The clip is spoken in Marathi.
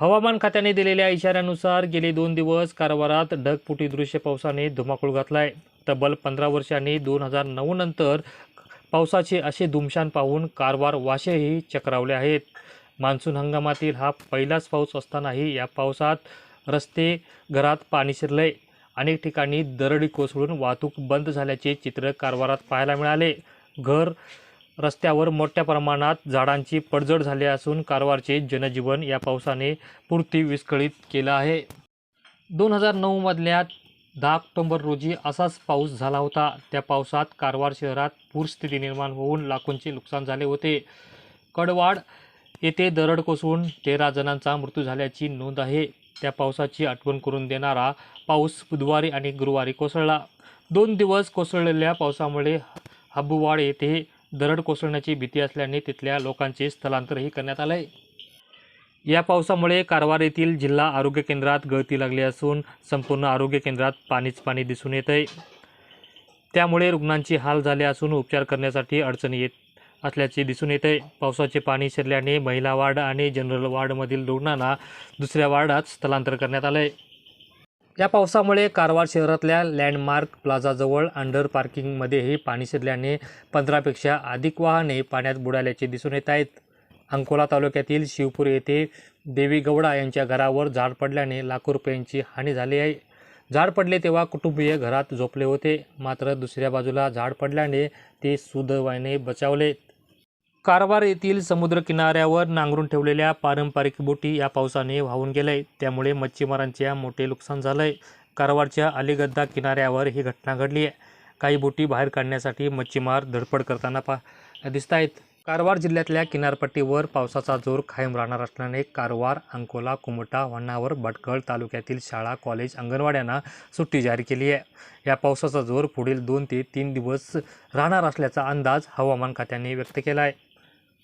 हवामान खात्याने दिलेल्या इशाऱ्यानुसार गेले दोन दिवस कारवारात ढगफुटी दृश्य पावसाने धुमाकूळ घातलाय. तब्बल पंधरा वर्षांनी दोन हजार नऊ नंतर पावसाचे असे धुमशान पाहून कारवार वाशेही चक्रावले आहेत. मान्सून हंगामातील हा पहिलाच पाऊस असतानाही या पावसात रस्ते घरात पाणी शिरले अनेक ठिकाणी दरडी कोसळून वाहतूक बंद झाल्याचे चित्र कारवारात पाहायला मिळाले. घर रस्त्यावर मोठ्या प्रमाणात झाडांची पडझड झाली असून कारवारचे जनजीवन या पावसाने पुरती विस्कळीत केलं आहे. दोन हजार नऊमधल्या दहा ऑक्टोंबर रोजी असाच पाऊस झाला होता. त्या पावसात कारवार शहरात पूरस्थिती निर्माण होऊन लाखोंचे नुकसान झाले होते. कडवाड येथे दरड कोसळून तेरा जणांचा मृत्यू झाल्याची नोंद आहे. त्या पावसाची आठवण करून देणारा पाऊस बुधवारी आणि गुरुवारी कोसळला. दोन दिवस कोसळलेल्या पावसामुळे हब्बुवाड येथे दरड कोसळण्याची भीती असल्याने तिथल्या लोकांचे स्थलांतरही करण्यात आले. या पावसामुळे कारवार येथील जिल्हा आरोग्य केंद्रात गळती लागली असून संपूर्ण आरोग्य केंद्रात पाणीच पाणी दिसून येत आहे त्यामुळे रुग्णांची हाल झाले असून उपचार करण्यासाठी अडचणी येत असल्याचे दिसून येत आहे पावसाचे पाणी शिरल्याने महिला वार्ड आणि जनरल वार्डमधील रुग्णांना दुसऱ्या वार्डात स्थलांतर करण्यात आलं आहे या पावसामुळे कारवार शहरातल्या लँडमार्क प्लाझाजवळ अंडर पार्किंगमध्येही पाणी शिरल्याने पंधरापेक्षा अधिक वाहने पाण्यात बुडाल्याचे दिसून येत आहेत. अंकोला तालुक्यातील शिवपूर येथे देवी गौडा यांच्या घरावर झाड पडल्याने लाखो रुपयांची हानी झाली आहे. झाड पडले तेव्हा कुटुंबीय घरात झोपले होते. मात्र दुसऱ्या बाजूला झाड पडल्याने ते सुदैवाने बचावले. कारवार येथील समुद्र किनाऱ्यावर नांगरून ठेवलेल्या पारंपरिक बोटी या पावसाने वाहून गेले. त्यामुळे मच्छीमारांचे मोठे नुकसान झालंय. कारवारच्या अलिगद्दा किनाऱ्यावर ही घटना घडली आहे. काही बोटी बाहेर काढण्यासाठी मच्छीमार धडपड करताना पा दिसत आहेत कारवार जिल्ह्यातल्या किनारपट्टीवर पावसाचा जोर कायम राहणार असल्याने कारवार अंकोला कुमटा वन्नावर भटकळ तालुक्यातील शाळा कॉलेज अंगणवाड्यांना सुट्टी जारी केली आहे. या पावसाचा जोर पुढील दोन ते तीन दिवस राहणार असल्याचा अंदाज हवामान खात्याने व्यक्त केला आहे